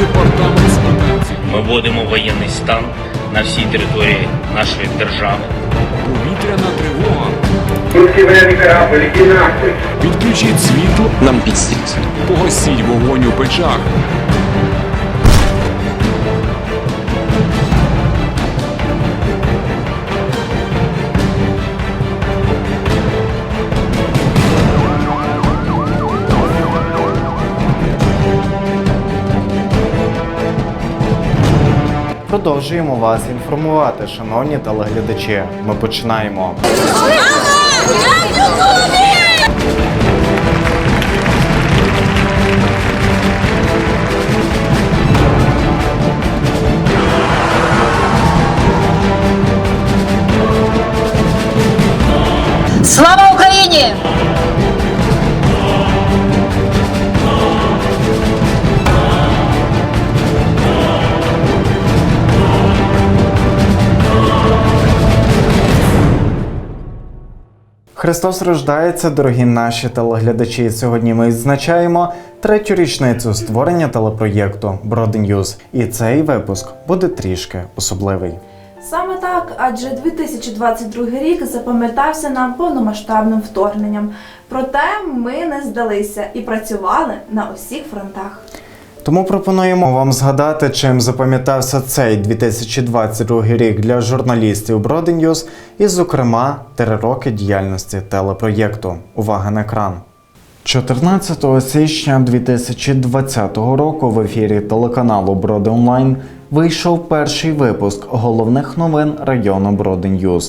департамент з питань Ми вводимо воєнний стан на всій території нашої держави. повітряна тривога. Відключіть світло, Нам підстріть. погасіть вогонь у печах. Продовжуємо вас інформувати, шановні телеглядачі. Ми починаємо. Слава Україні! Христос рождається, дорогі наші телеглядачі. Сьогодні ми відзначаємо третю річницю створення телепроєкту News. І цей випуск буде трішки особливий. Саме так, адже 2022 рік запам'ятався нам повномасштабним вторгненням. Проте ми не здалися і працювали на усіх фронтах. Тому пропонуємо вам згадати, чим запам'ятався цей 2022 рік для журналістів News і, зокрема, три роки діяльності телепроєкту. Увага на екран. 14 січня 2020 року в ефірі телеканалу Броди Онлайн вийшов перший випуск головних новин району Броди.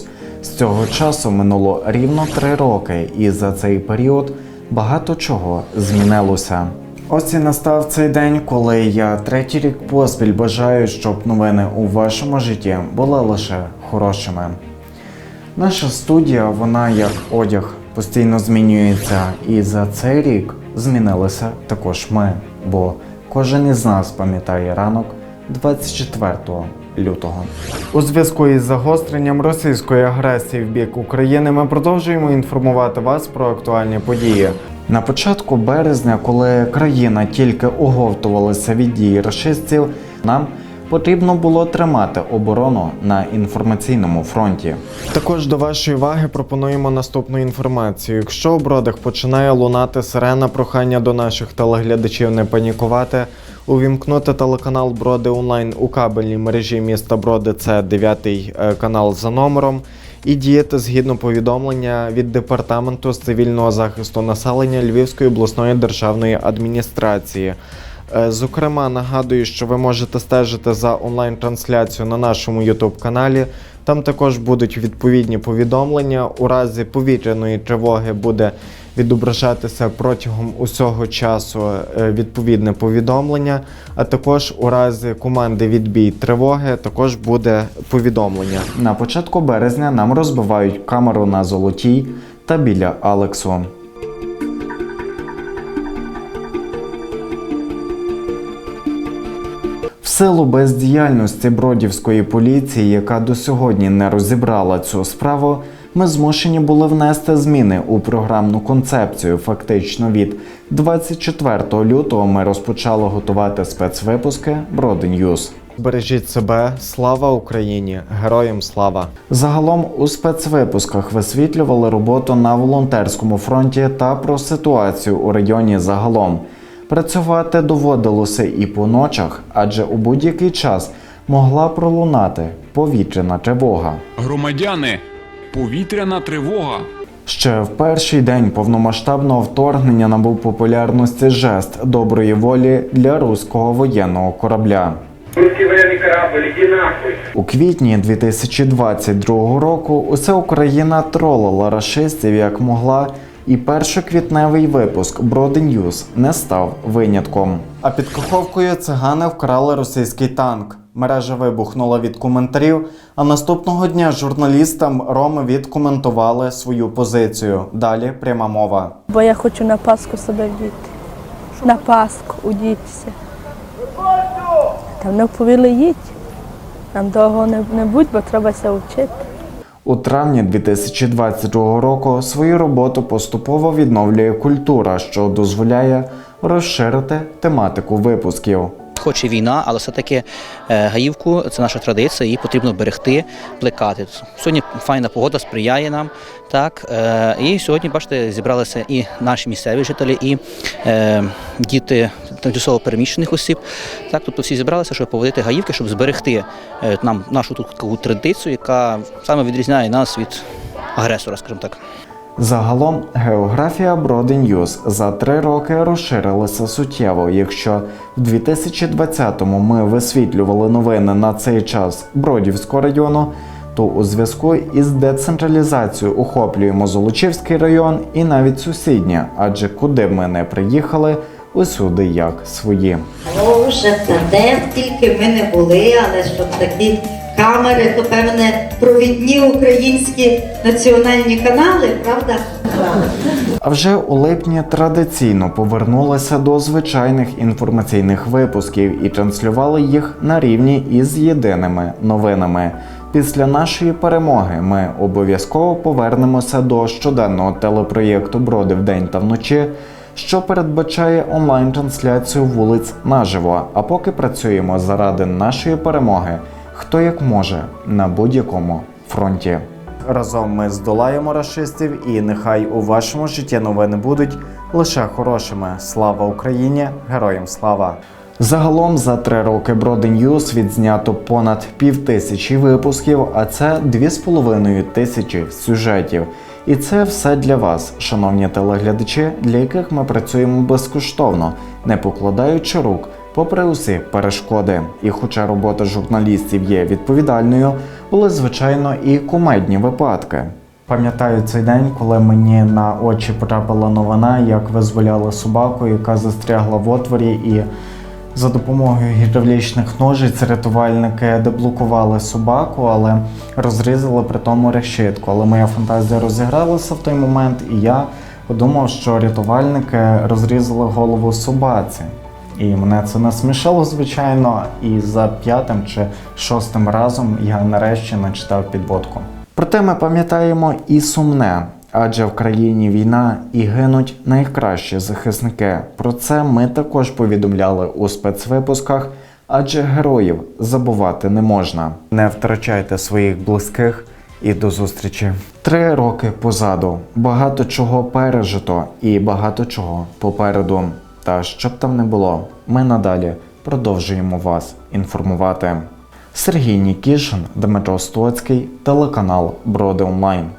З цього часу минуло рівно три роки, і за цей період багато чого змінилося. Ось і настав цей день, коли я третій рік поспіль бажаю, щоб новини у вашому житті були лише хорошими. Наша студія, вона як одяг, постійно змінюється, і за цей рік змінилися також ми, бо кожен із нас пам'ятає ранок 24 лютого. У зв'язку із загостренням російської агресії в бік України ми продовжуємо інформувати вас про актуальні події. На початку березня, коли країна тільки оговтувалася від дії рашистів, нам потрібно було тримати оборону на інформаційному фронті. Також до вашої уваги пропонуємо наступну інформацію. Якщо у бродах починає лунати сирена, прохання до наших телеглядачів не панікувати. Увімкнути телеканал Броди онлайн у кабельній мережі міста Броди. Це дев'ятий е, канал за номером. І діяти згідно повідомлення від департаменту з цивільного захисту населення Львівської обласної державної адміністрації. Е, Зокрема, нагадую, що ви можете стежити за онлайн-трансляцію на нашому youtube каналі. Там також будуть відповідні повідомлення. У разі повітряної тривоги буде відображатися протягом усього часу е, відповідне повідомлення. А також у разі команди відбій тривоги також буде повідомлення. На початку березня нам розбивають камеру на золотій та біля Алексу. Силу бездіяльності бродівської поліції, яка до сьогодні не розібрала цю справу, ми змушені були внести зміни у програмну концепцію. Фактично від 24 лютого ми розпочали готувати спецвипуски Броди Ньюз. Бережіть себе, слава Україні, героям слава! Загалом у спецвипусках висвітлювали роботу на волонтерському фронті та про ситуацію у районі загалом. Працювати доводилося і по ночах, адже у будь-який час могла пролунати повітряна тривога. Громадяни, повітряна тривога. Ще в перший день повномасштабного вторгнення набув популярності жест доброї волі для руського воєнного корабля. У квітні 2022 року уся Україна тролила рашистів як могла, і першоквітневий випуск Броди Ньюз не став винятком. А під Каховкою цигани вкрали російський танк. Мережа вибухнула від коментарів. А наступного дня журналістам Роми відкоментували свою позицію. Далі пряма мова. Бо я хочу на Пасху себе вдіти. На Пасху удітися. Там не повіли їдь. Нам довго не, не будь, бо треба ся вчити. У травні 2022 року свою роботу поступово відновлює культура, що дозволяє розширити тематику випусків. Хоч і війна, але все-таки е, гаївку це наша традиція, її потрібно берегти, плекати. Сьогодні файна погода сприяє нам. Так, е, і сьогодні, бачите, зібралися і наші місцеві жителі, і е, діти тимчасово переміщених осіб. Так, тобто всі зібралися, щоб поводити гаївки, щоб зберегти е, нам нашу таку традицію, яка саме відрізняє нас від агресора, скажімо так. Загалом географія Ньюз за три роки розширилася суттєво. Якщо в 2020-му ми висвітлювали новини на цей час Бродівського району, то у зв'язку із децентралізацією охоплюємо Золочівський район і навіть сусідні, адже куди б ми не приїхали, усюди як свої. Боже, та де тільки ми не були, але щоб такі камери, то певне провідні українські національні канали, правда? А вже у липні традиційно повернулися до звичайних інформаційних випусків і транслювали їх на рівні із єдиними новинами. Після нашої перемоги ми обов'язково повернемося до щоденного телепроєкту Броди вдень та вночі, що передбачає онлайн-трансляцію вулиць наживо. А поки працюємо заради нашої перемоги, хто як може на будь-якому фронті. Разом ми здолаємо расистів, і нехай у вашому житті новини будуть лише хорошими. Слава Україні! Героям слава! Загалом за три роки Броди Ньюз відзнято понад пів тисячі випусків, а це дві з половиною тисячі сюжетів. І це все для вас, шановні телеглядачі, для яких ми працюємо безкоштовно, не покладаючи рук, попри усі перешкоди. І хоча робота журналістів є відповідальною, були звичайно і кумедні випадки. Пам'ятаю цей день, коли мені на очі потрапила новина, як визволяли собаку, яка застрягла в отворі, і за допомогою гідравлічних ножиць рятувальники деблокували собаку, але розрізали при тому решітку. Але моя фантазія розігралася в той момент, і я подумав, що рятувальники розрізали голову собаці. І мене це насмішило, звичайно, і за п'ятим чи шостим разом я нарешті начитав підводку. Проте ми пам'ятаємо і сумне, адже в країні війна і гинуть найкращі захисники. Про це ми також повідомляли у спецвипусках, адже героїв забувати не можна. Не втрачайте своїх близьких і до зустрічі. Три роки позаду, багато чого пережито і багато чого попереду. Та щоб там не було, ми надалі продовжуємо вас інформувати. Сергій Нікішин, Дмитро Стоцький, телеканал Броди Онлайн.